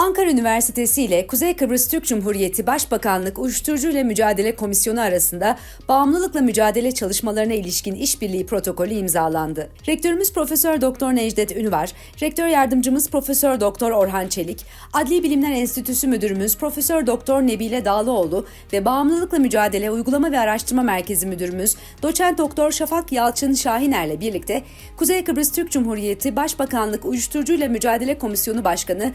Ankara Üniversitesi ile Kuzey Kıbrıs Türk Cumhuriyeti Başbakanlık Uyuşturucu ile Mücadele Komisyonu arasında bağımlılıkla mücadele çalışmalarına ilişkin işbirliği protokolü imzalandı. Rektörümüz Profesör Doktor Necdet Ünvar, Rektör Yardımcımız Profesör Doktor Orhan Çelik, Adli Bilimler Enstitüsü Müdürümüz Profesör Doktor Nebile Dağlıoğlu ve Bağımlılıkla Mücadele Uygulama ve Araştırma Merkezi Müdürümüz Doçent Doktor Şafak Yalçın Şahiner'le birlikte Kuzey Kıbrıs Türk Cumhuriyeti Başbakanlık Uyuşturucu ile Mücadele Komisyonu Başkanı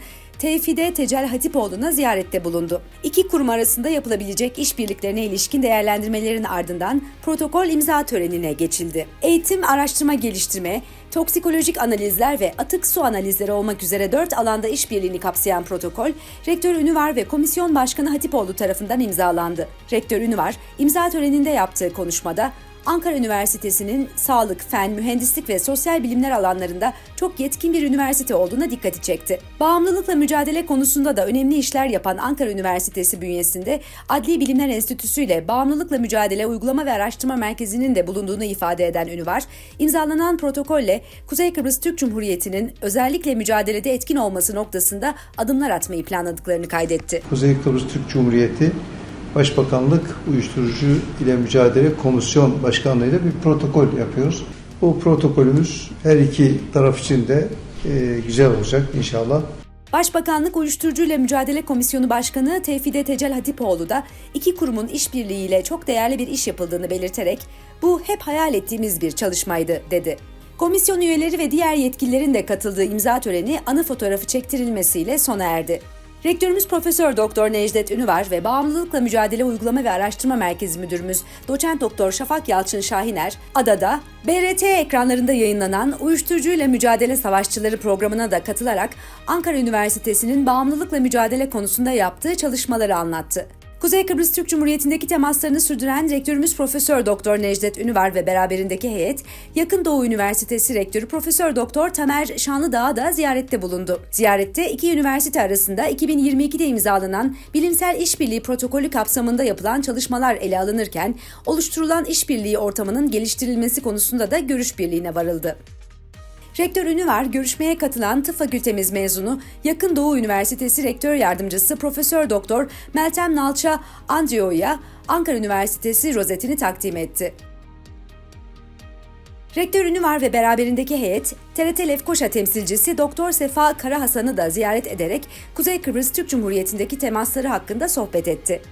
Tevfide Tecel Hatipoğlu'na ziyarette bulundu. İki kurum arasında yapılabilecek işbirliklerine ilişkin değerlendirmelerin ardından protokol imza törenine geçildi. Eğitim, araştırma, geliştirme, toksikolojik analizler ve atık su analizleri olmak üzere dört alanda işbirliğini kapsayan protokol, Rektör Ünüvar ve Komisyon Başkanı Hatipoğlu tarafından imzalandı. Rektör Ünüvar, imza töreninde yaptığı konuşmada Ankara Üniversitesi'nin sağlık, fen, mühendislik ve sosyal bilimler alanlarında çok yetkin bir üniversite olduğuna dikkati çekti. Bağımlılıkla mücadele konusunda da önemli işler yapan Ankara Üniversitesi bünyesinde Adli Bilimler Enstitüsü ile Bağımlılıkla Mücadele Uygulama ve Araştırma Merkezi'nin de bulunduğunu ifade eden Ünüvar, imzalanan protokolle Kuzey Kıbrıs Türk Cumhuriyeti'nin özellikle mücadelede etkin olması noktasında adımlar atmayı planladıklarını kaydetti. Kuzey Kıbrıs Türk Cumhuriyeti Başbakanlık Uyuşturucu ile Mücadele Komisyon Başkanlığı'yla bir protokol yapıyoruz. Bu protokolümüz her iki taraf için de e, güzel olacak inşallah. Başbakanlık Uyuşturucu ile Mücadele Komisyonu Başkanı Tevfide Tecel Hatipoğlu da iki kurumun işbirliğiyle çok değerli bir iş yapıldığını belirterek bu hep hayal ettiğimiz bir çalışmaydı dedi. Komisyon üyeleri ve diğer yetkililerin de katıldığı imza töreni anı fotoğrafı çektirilmesiyle sona erdi. Rektörümüz Profesör Doktor Necdet Ünüvar ve Bağımlılıkla Mücadele Uygulama ve Araştırma Merkezi Müdürümüz Doçent Doktor Şafak Yalçın Şahiner, adada BRT ekranlarında yayınlanan Uyuşturucuyla Mücadele Savaşçıları programına da katılarak Ankara Üniversitesi'nin bağımlılıkla mücadele konusunda yaptığı çalışmaları anlattı. Kuzey Kıbrıs Türk Cumhuriyeti'ndeki temaslarını sürdüren rektörümüz Profesör Doktor Necdet Ünüvar ve beraberindeki heyet, Yakın Doğu Üniversitesi Rektörü Profesör Doktor Tamer Şanlıdağ'a da ziyarette bulundu. Ziyarette iki üniversite arasında 2022'de imzalanan bilimsel işbirliği protokolü kapsamında yapılan çalışmalar ele alınırken, oluşturulan işbirliği ortamının geliştirilmesi konusunda da görüş birliğine varıldı. Rektör Ünüvar, görüşmeye katılan tıp fakültemiz mezunu Yakın Doğu Üniversitesi Rektör Yardımcısı Profesör Doktor Meltem Nalça Andrio'ya Ankara Üniversitesi rozetini takdim etti. Rektör Ünüvar ve beraberindeki heyet, TRT Lefkoşa temsilcisi Doktor Sefa Karahasan'ı da ziyaret ederek Kuzey Kıbrıs Türk Cumhuriyeti'ndeki temasları hakkında sohbet etti.